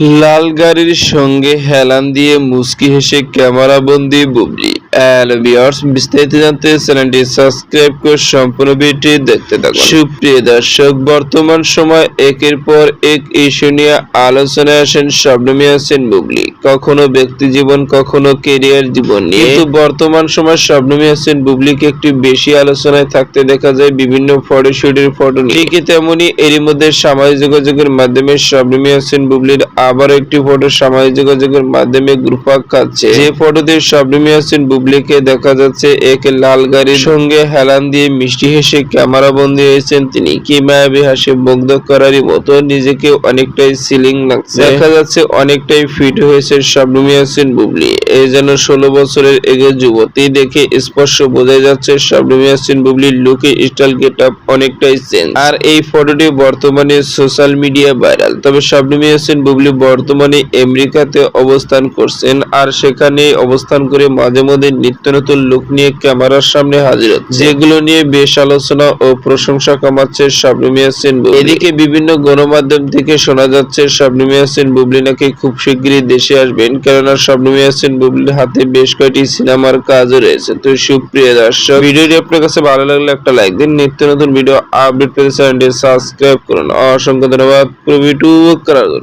লাল গাড়ির সঙ্গে হেলান দিয়ে মুচকি হেসে ক্যামেরাবন্দি বুবলি। হ্যালো ভিউয়ার্স, বিস্তারিত জানতে চ্যানেলটি সাবস্ক্রাইব করে সম্পূর্ণ ভিডিওটি দেখতে থাকুন। সুপ্রিয় দর্শক, বর্তমান সময় একের পর এক ইস্যু নিয়ে আলোচনায় আসেন শবনমী আছেন বুবলি কখনো ব্যক্তি জীবন, কখনো কেরিয়ার জীবন নিয়ে। কিন্তু বর্তমান সময় শবনমী আছেন বুবলিকে একটু বেশি আলোচনায় থাকতে দেখা যায় বিভিন্ন ফটোশুটের ফটো নিয়ে। ঠিকই তেমনি এরই মধ্যে সামাজিক যোগাযোগের মাধ্যমে শবনমী আছেন বুবলির আবার একটি ফটো সামাজিক যোগাযোগের মাধ্যমে গ্রুপাক খাচ্ছে। যে ফটোতে শবনমী আছেন বুবলিকে দেখা যাচ্ছে, এক লাল গাড়ির সঙ্গে হেলান দিয়ে মিষ্টি হেসে ক্যামেরা বন্দী হয়েছেন তিনি। কি মায়াবী হাসে, মুগ্ধ করারই মতো নিজেকে অনেকটাই সিলিং লাগছে। দেখা যাচ্ছে অনেকটাই ফিট হয়েছে শবনমী আছেন বুবলি। এই যেন ষোলো বছরের এগে যুবতী দেখে স্পষ্ট বোঝা যাচ্ছে শবনমী আছেন বুবলির লুকে স্টাইল গেট আপ অনেকটাই চেঞ্জ আর এই ফটোটি বর্তমানে সোশ্যাল মিডিয়া ভাইরাল তবে শবনমী আছেন বুবলি বর্তমানে আমেরিকাতে অবস্থান করছেন আর সেখানে অবস্থান করে মাঝে মধ্যে নিত্য নতুন লুক নিয়ে ক্যামেরার সামনে হাজির যেগুলো নিয়ে বেশ আলোচনা ও প্রশংসা কামাচ্ছে শবনমী বুবলি। এদিকে বিভিন্ন গণমাধ্যম থেকে শোনা যাচ্ছে শবনমী আছেন বুবলি নাকি খুব শিগগিরই দেশে আসবেন। কেননা শবনমী আছেন বুবলির হাতে বেশ কয়েকটি সিনেমার কাজও রয়েছে। তো সুপ্রিয় দর্শক, ভিডিওটি আপনার কাছে ভালো লাগলে একটা লাইক দিন। নিত্য নতুন ভিডিও আপডেট পেতে চ্যানেলটি সাবস্ক্রাইব করুন। অসংখ্য ধন্যবাদ পুরো ভিডিও করার।